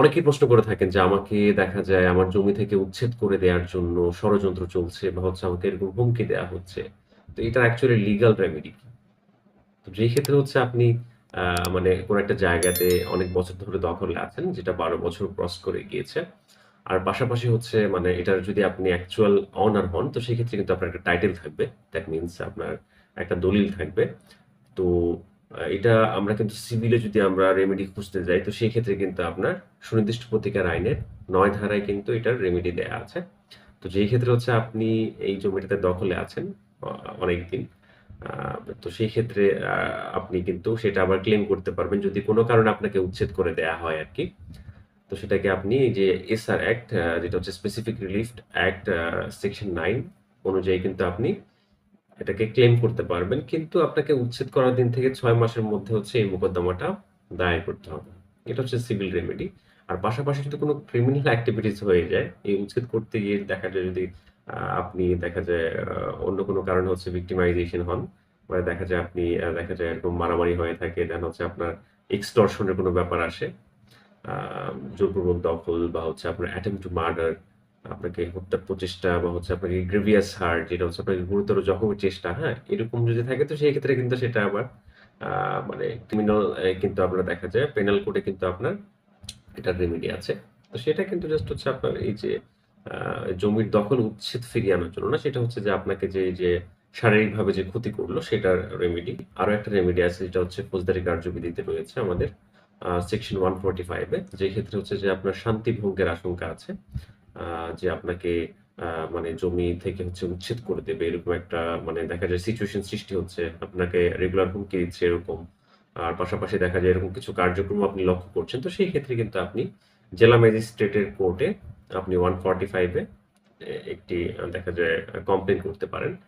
অনেকেই প্রশ্ন করে থাকেন যে আমাকে দেখা যায় আমার জমি থেকে উচ্ছেদ করে দেওয়ার জন্য ষড়যন্ত্র চলছে বা হচ্ছে আমাকে এরকম হুমকি দেওয়া হচ্ছে। তো এটা অ্যাকচুয়ালি লিগ্যাল রেমেডি কি? তো যেই ক্ষেত্রে হচ্ছে আপনি মানে কোন একটা জায়গাতে অনেক বছর ধরে দখলে আছেন, যেটা ১২ বছর ক্রস করে গিয়েছে। আর পাশাপাশি হচ্ছে মানে এটার যদি আপনি অ্যাকচুয়াল অনার হন, তো সেক্ষেত্রে কিন্তু আপনার একটা টাইটেল থাকবে। দ্যাট মিনস আপনার একটা দলিল থাকবে। তো এটা আমরা কিন্তু সিভিলে যদি আমরা রেমেডি খুঁজতে যাই, তো সেই ক্ষেত্রে কিন্তু আপনার সুনির্দিষ্ট প্রতিকার আইনের নয় ধারায় কিন্তু এটার রেমেডি দেয়া আছে। তো যেই ক্ষেত্রে হচ্ছে আপনি এই জমিটাতে দখলে আছেন অনেকদিন। তো সেই ক্ষেত্রে আপনি কিন্তু সেটা আবার ক্লেম করতে পারবেন যদি কোনো কারণে আপনাকে উচ্ছেদ করে দেয়া হয় আর কি তো সেটাকে আপনি যে এসআর অ্যাক্ট যেটা হচ্ছে specific relief act section nine অনুযায়ী কিন্তু আপনি এটাকে ক্লেম করতে পারবেন। কিন্তু আপনাকে উচ্ছেদ করার দিন থেকে ছয় মাসের মধ্যে হচ্ছে এই মোকদ্দমাটা দায়ের করতে হবে। এটা হচ্ছে সিভিল রেমেডি। আর পাশাপাশি যদি কোনো ক্রিমিনাল এক্টিভিটিস হয়ে যায়, এই উচ্ছেদ করতে গিয়ে দেখা যায় যদি আপনি দেখা যায় অন্য কোনো কারণে হচ্ছে ভিক্টিমাইজেশন হন। মানে দেখা যায় আপনি দেখা যায় এরকম মারামারি হয়ে থাকে, দেন হচ্ছে আপনার এক্সটর্শন কোনো ব্যাপার আসে। জোরপূর্বক দখল বা হচ্ছে আপনার অ্যাটেম্পট টু মার্ডার, আপনাকে হত্যার প্রচেষ্টা বা হচ্ছে আপনাকে গ্রিভিয়াস হার্ট যেটা হচ্ছে আপনাকে গুরুতর জখমের চেষ্টা, হ্যাঁ? এরকম যদি থাকে তো সেই ক্ষেত্রে কিন্তু সেটা আবার মানে ক্রিমিনাল কিন্তু আপনার দেখা যায় পেনাল কোডে কিন্তু আপনার এটা রেমেডি আছে। তো সেটা কিন্তু জাস্ট হচ্ছে আপনার এই যে জমির দখল উচ্ছেদ ফিরিয়ে আনার জন্য না, সেটা হচ্ছে যে আপনাকে যে যে শারীরিকভাবে যে ক্ষতি করল সেটার রেমেডি। আরও একটা রেমেডি আছে যেটা হচ্ছে ফৌজদারি কার্যবিধিতে রয়েছে আমাদের আ ওয়ান 145 ফাইভে যে ক্ষেত্রে হচ্ছে যে আপনার শান্তি ভঙ্গের আশঙ্কা আছে। যে আপনাকে মানে জমি থেকে হচ্ছে উচ্ছেদ করে দেবে, এরকম একটা মানে দেখা যায় সিচুয়েশন সৃষ্টি হচ্ছে। আপনাকে রেগুলার হুমকি দিচ্ছে এরকম। আর পাশাপাশি দেখা যায় এরকম কিছু কার্যক্রম আপনি লক্ষ্য করছেন। তো সেই ক্ষেত্রে কিন্তু আপনি জেলা ম্যাজিস্ট্রেটের কোর্টে আপনি ওয়ান ফর্টি ফাইভে একটি, দেখা যায় কমপ্লেন করতে পারেন।